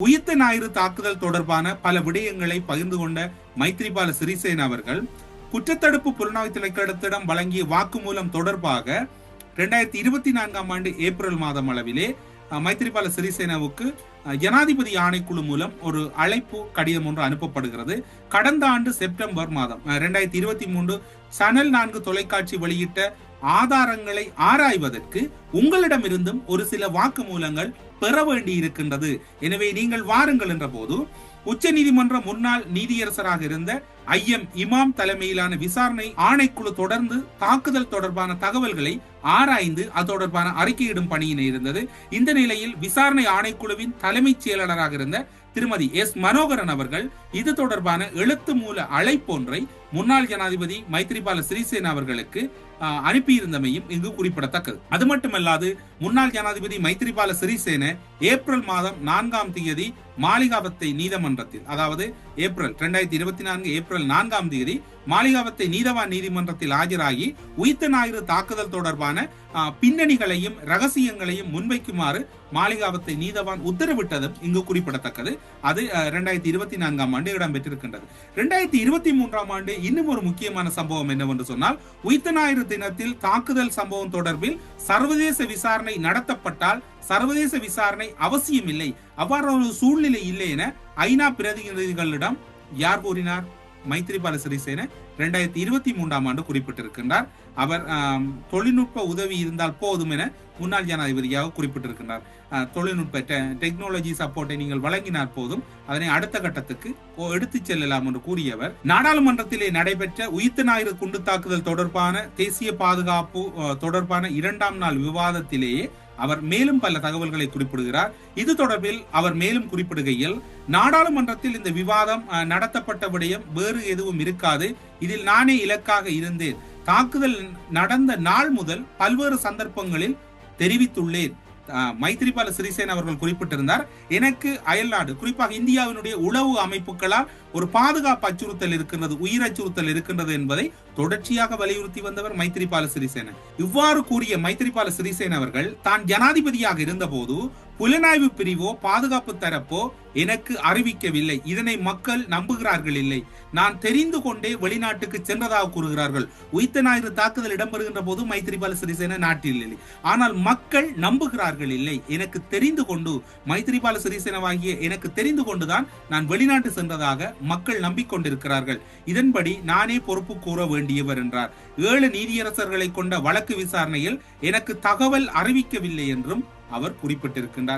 உயிர்த்த ஞாயிறு தாக்குதல் தொடர்பான பல விடயங்களை பகிர்ந்து கொண்ட மைத்ரிபால சிறிசேன அவர்கள் குற்றத்தடுப்பு புலனாய்வு திணைக்களத்திடம் வழங்கிய வாக்குமூலம் தொடர்பாக இரண்டாயிரத்தி இருபத்தி நான்காம் ஆண்டு ஏப்ரல் மாதம் அளவிலே மைத்ரிபால சிறிசேனாவுக்கு ஜனாதிபதி ஆணைக்குழு மூலம் ஒரு அழைப்பு கடிதம் ஒன்று அனுப்பப்படுகிறது. கடந்த ஆண்டு செப்டம்பர் மாதம் இரண்டாயிரத்தி இருபத்தி மூன்று சனல் நான்கு தொலைக்காட்சி வெளியிட்ட ஆதாரங்களை ஆராய்வதற்கு உங்களிடமிருந்தும் ஒரு சில வாக்குமூலங்கள் பெற வேண்டி இருக்கின்றது எனவே நீங்கள் வாருங்கள் என்ற போது உச்ச நீதிமன்ற முன்னாள் நீதியரசராக இருந்த ஐஎம் இமாம் தலைமையிலான விசாரணை ஆணைக்குழு தொடர்ந்து தாக்குதல் தொடர்பான தகவல்களை ஆராய்ந்து அது தொடர்பான அறிக்கையிடும் பணியினை இருந்தது. இந்த நிலையில் விசாரணை ஆணைக்குழுவின் தலைமைச் செயலாளராக இருந்த திருமதி எஸ். மனோகரன் அவர்கள் இது தொடர்பான எழுத்து மூல அழைப்பொன்றை முன்னாள் ஜனாதிபதி மைத்ரிபால சிறிசேன அவர்களுக்கு அனுப்பியிருந்தமையும் இங்கு குறிப்பிடத்தக்கது. அது மட்டுமல்லாது முன்னாள் ஜனாதிபதி மைத்ரிபால சிறிசேன ஏப்ரல் மாதம் நான்காம் தேதி மாளிகாவத்தை நீதிமன்றத்தில் அதாவது ஏப்ரல் இரண்டாயிரத்தி இருபத்தி நான்கு ஏப்ரல் ஏப்ரல் நான்காம் தேதி மாளிகாவத்தை நீதவான் நீதிமன்றத்தில் ஆஜராகி உயிர்த்த ஞாயிறு தாக்குதல் தொடர்பான பின்னணிகளையும் ரகசியங்களையும் முன்வைக்குமாறு மாளிகாவத்தை நீதவான் உத்தரவிட்டதும் இங்கு குறிப்பிடத்தக்கது. அது இரண்டாயிரத்தி இருபத்தி நான்காம் ஆண்டு இடம்பெற்றிருக்கின்றது. இரண்டாயிரத்தி இருபத்தி மூன்றாம் ஆண்டு இன்னும் ஒரு முக்கியமான சம்பவம் என்னவென்று சொன்னால் உயிர்த்த ஞாயிறு தினத்தில் தாக்குதல் சம்பவம் தொடர்பில் சர்வதேச விசாரணை நடத்தப்பட்டால் சர்வதேச விசாரணை அவசியம் இல்லை அவ்வாறு ஒரு சூழ்நிலை இல்லை என ஐநா பிரதிநிதிகளிடம் யார் கூறினார்? மைத்ரிபால சிறிசேன இரண்டாயிரத்தி இருபத்தி மூன்றாம் ஆண்டு குறிப்பிட்டிருக்கின்றார். அவர் தொழில்நுட்ப உதவி இருந்தால் போதும் என முன்னாள் ஜனாதிபதியாக குறிப்பிட்டிருக்கின்றார். தொழில்நுட்ப டெக்னாலஜி சப்போர்ட்டை நீங்கள் வழங்கினார் போதும். அதனை அடுத்த கட்டத்துக்கு எடுத்துச் செல்லலாம் என்று கூறியவர். நாடாளுமன்றத்திலே நடைபெற்ற உயிர்த்த ஞாயிறு குண்டு தாக்குதல் தொடர்பான தேசிய பாதுகாப்பு தொடர்பான இரண்டாம் நாள் விவாதத்திலேயே அவர் மேலும் பல தகவல்களை குறிப்பிடுகிறார். இது தொடர்பில் அவர் மேலும் குறிப்பிடுகையில் நாடாளுமன்றத்தில் இந்த விவாதம் அஹ், நடத்தப்பட்ட விடயம் வேறு எதுவும் இருக்காது. இதில் நானே இலக்காக இருந்தேன். தாக்குதல் நடந்த நாள் முதல் பல்வேறு சந்தர்ப்பங்களில் தெரிவித்துள்ளேன். மைத்ரிபால சிறிசேன அவர்கள் குறிப்பிட்டிருந்தார். எனக்கு அயல்நாடு குறிப்பாக இந்தியாவினுடைய உளவு அமைப்புகளால் ஒரு பாதுகாப்பு அச்சுறுத்தல் இருக்கின்றது உயிர் அச்சுறுத்தல் இருக்கின்றது என்பதை தொடர்ச்சியாக வலியுறுத்தி வந்தவர் மைத்ரிபால சிறிசேன. இவ்வாறு கூறிய மைத்ரிபால சிறிசேன அவர்கள் தான் ஜனாதிபதியாக இருந்தபோது புலனாய்வு பிரிவோ பாதுகாப்பு தரப்போ எனக்கு அறிவிக்கவில்லை. இதனை மக்கள் நம்புகிறார்கள் இல்லை. நான் தெரிந்து கொண்டே வெளிநாட்டுக்கு சென்றதாக கூறுகிறார்கள். உயிர்த்த ஞாயிறு தாக்குதல் இடம்பெறுகின்ற போது மைத்ரிபால சிறிசேன நாட்டில் இல்லை. ஆனால் மக்கள் நம்புகிறார்கள் இல்லை. எனக்கு தெரிந்து கொண்டு மைத்ரிபால சிறிசேனவாகிய எனக்கு தெரிந்து கொண்டுதான் நான் வெளிநாட்டு சென்றதாக மக்கள் நம்பிக்கொண்டிருக்கிறார்கள். இதன்படி நானே பொறுப்பு கூற வேண்டியவர் என்றார். ஏழு நீதியரசர்களை கொண்ட வழக்கு விசாரணையில் எனக்கு தகவல் அறிவிக்கவில்லை என்றும் அவர் குறிப்பிட்டிருக்கின்றார்.